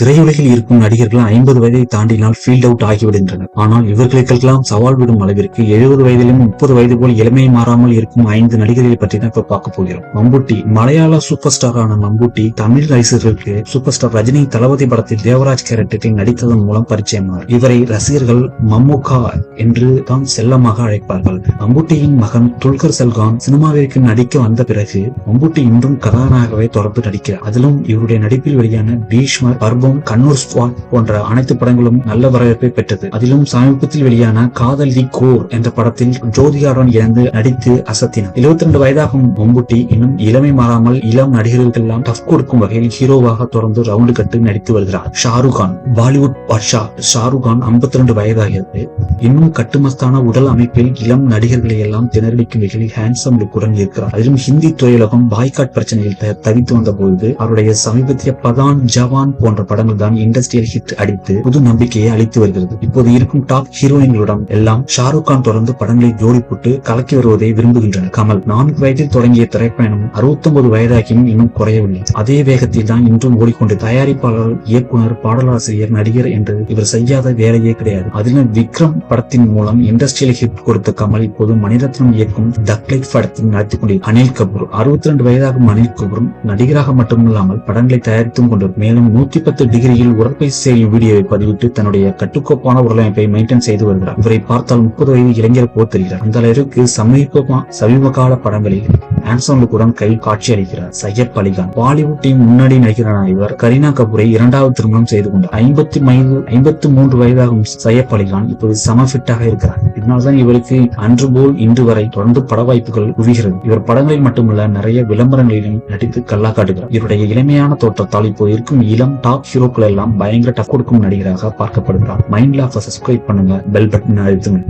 திரையுலகில் இருக்கும் நடிகர்கள் ஐம்பது வயதை தாண்டினால் ஃபீல்ட் அவுட் ஆகிவிடுகின்றனர். ஆனால் இவர்களுக்கெல்லாம் சவால் விடும் அளவிற்கு எழுபது வயதிலும் முப்பது வயது போல் இளமை மாறாமல் இருக்கும் ஐந்து நடிகர்களை பற்றி தான் இப்ப பார்க்க போகிறோம். மம்புட்டி மலையாள சூப்பர் ஸ்டாரான மம்புட்டி தமிழ் ரசிகர்களுக்கு சூப்பர் ஸ்டார் ரஜினி தளபதி படத்தில் தேவராஜ் கேரக்டரில் நடித்ததன் மூலம் பரிச்சயமானார். இவரை ரசிகர்கள் மம்முகா என்று தான் செல்லமாக அழைப்பார்கள். மம்புட்டியின் மகன் துல்கர் செல்கான் சினிமாவிற்கு நடிக்க வந்த பிறகு மம்புட்டி இன்றும் கதாநாயகவே தொடர்ந்து நடிக்கிறார். அதிலும் இவருடைய நடிப்பில் வெளியான பீஷ்மர் செல்வம் கண்ணூர் ஸ்வாட் போன்ற அனைத்து படங்களும் நல்ல வரவேற்பை பெற்றது. அதிலும் சமீபத்தில் வெளியான காதல் தி கோர் என்ற படத்தில் ஜோதிகாருடன் இணைந்து நடித்து அசத்தினார். 72 ரெண்டு வயதாகும் மம்புட்டி இன்னும் இளமை மாறாமல் இளம் நடிகர்களுக்கெல்லாம் டஃப் கொடுக்கும் வகையில் ஹீரோவாக தொடர்ந்து ரவுண்டு கட்டு நடித்து வருகிறார். ஷாருக் கான் பாலிவுட் பாட்ஷா ஷாருக் கான் 52 ரெண்டு வயதாகிறது. இன்னும் கட்டுமஸ்தான உடல் அமைப்பில் இளம் நடிகர்களை எல்லாம் திணறடிக்கும் வகையில் ஹேண்ட்ஸம் லுக்குடன் இருக்கிறார். அதிலும் ஹிந்தி திரையுலகம் பாய்காட் பிரச்சனையில் தவித்து வந்த பொழுது அவருடைய சமீபத்திய பதான் ஜவான் போன்ற படங்கள் தான் இண்டஸ்ட்ரியல் ஹிட் அடித்து புது நம்பிக்கையை அளித்து வருகிறது. இப்போது இருக்கும் டாப் ஹீரோயின்களுடன் எல்லாம் ஷாருக் கான் தொடர்ந்து படங்களை ஜோடி போட்டு கலக்கி வருவதை விரும்புகின்றனர். கமல் நான்கு வயதில் தொடங்கிய திரைப்பயணம் 69 வயதாகியும் இன்னும் குறையவில்லை. அதே வேகத்தில் தான் இன்றும் ஓடிக்கொண்டு தயாரிப்பாளர் இயக்குனர் பாடலாசிரியர் நடிகர் என்று இவர் செய்யாத வேலையே கிடையாது. அதிலும் விக்ரம் படத்தின் மூலம் இண்டஸ்ட்ரியல் ஹிட் கொடுத்த கமல் இப்போது மணிரத்னம் இயக்கும் தக்லைட் படத்தில் நடத்தி கொண்டிரு அனில் கபூர் 62 வயதாகும் அனில் கபூர் நடிகராக மட்டுமில்லாமல் படங்களை தயாரித்தும் கொண்டு மேலும் நூத்தி பத்து டிகிரியில் உடற்பயிற்சி செய்யும் வீடியோவை பதிவிட்டு தன்னுடைய கட்டுக்கோப்பான உடலமைப்பை மெயின்டைன் செய்து வருகிறார். இவரை பார்த்தால் முப்பது வயது இளைஞர் போல் தெரிகிறார். அந்த அளவிற்கு சமீபமா சமீப கால படங்களில் ஆன்சோனுக்குடன் கை காட்சி காட்சியளிக்கிறார். சையப் அலிகான் பாலிவுட்டின் முன்னணி நடிகரான இவர் கரீனா கபூரை இரண்டாவது திருமணம் செய்து கொண்டார். ஐம்பத்தி வயது ஐம்பத்தி மூன்று வயதாகும் சையப் அலிகான் இப்போது சம ஃபிட்டாக இருக்கிறார். இதனால்தான் இவருக்கு அன்று போல் இன்று வரை தொடர்ந்து பட வாய்ப்புகள் குவிகிறது. இவர் படங்களில் மட்டுமல்ல நிறைய விளம்பரங்களிலும் நடித்து கல்லா காட்டுகிறார். இவருடைய இளமையான தோற்றத்தால் இப்போது இருக்கும் இளம் டாப் ஹீரோக்கள் எல்லாம் பயங்கர டஃப் கொடுக்கும் நடிகராக பார்க்கப்படுகிறார். மைண்ட் மைண்ட்ல சப்ஸ்கிரைப் பண்ணுங்க பெல் பட்டன் அழுத்துங்க.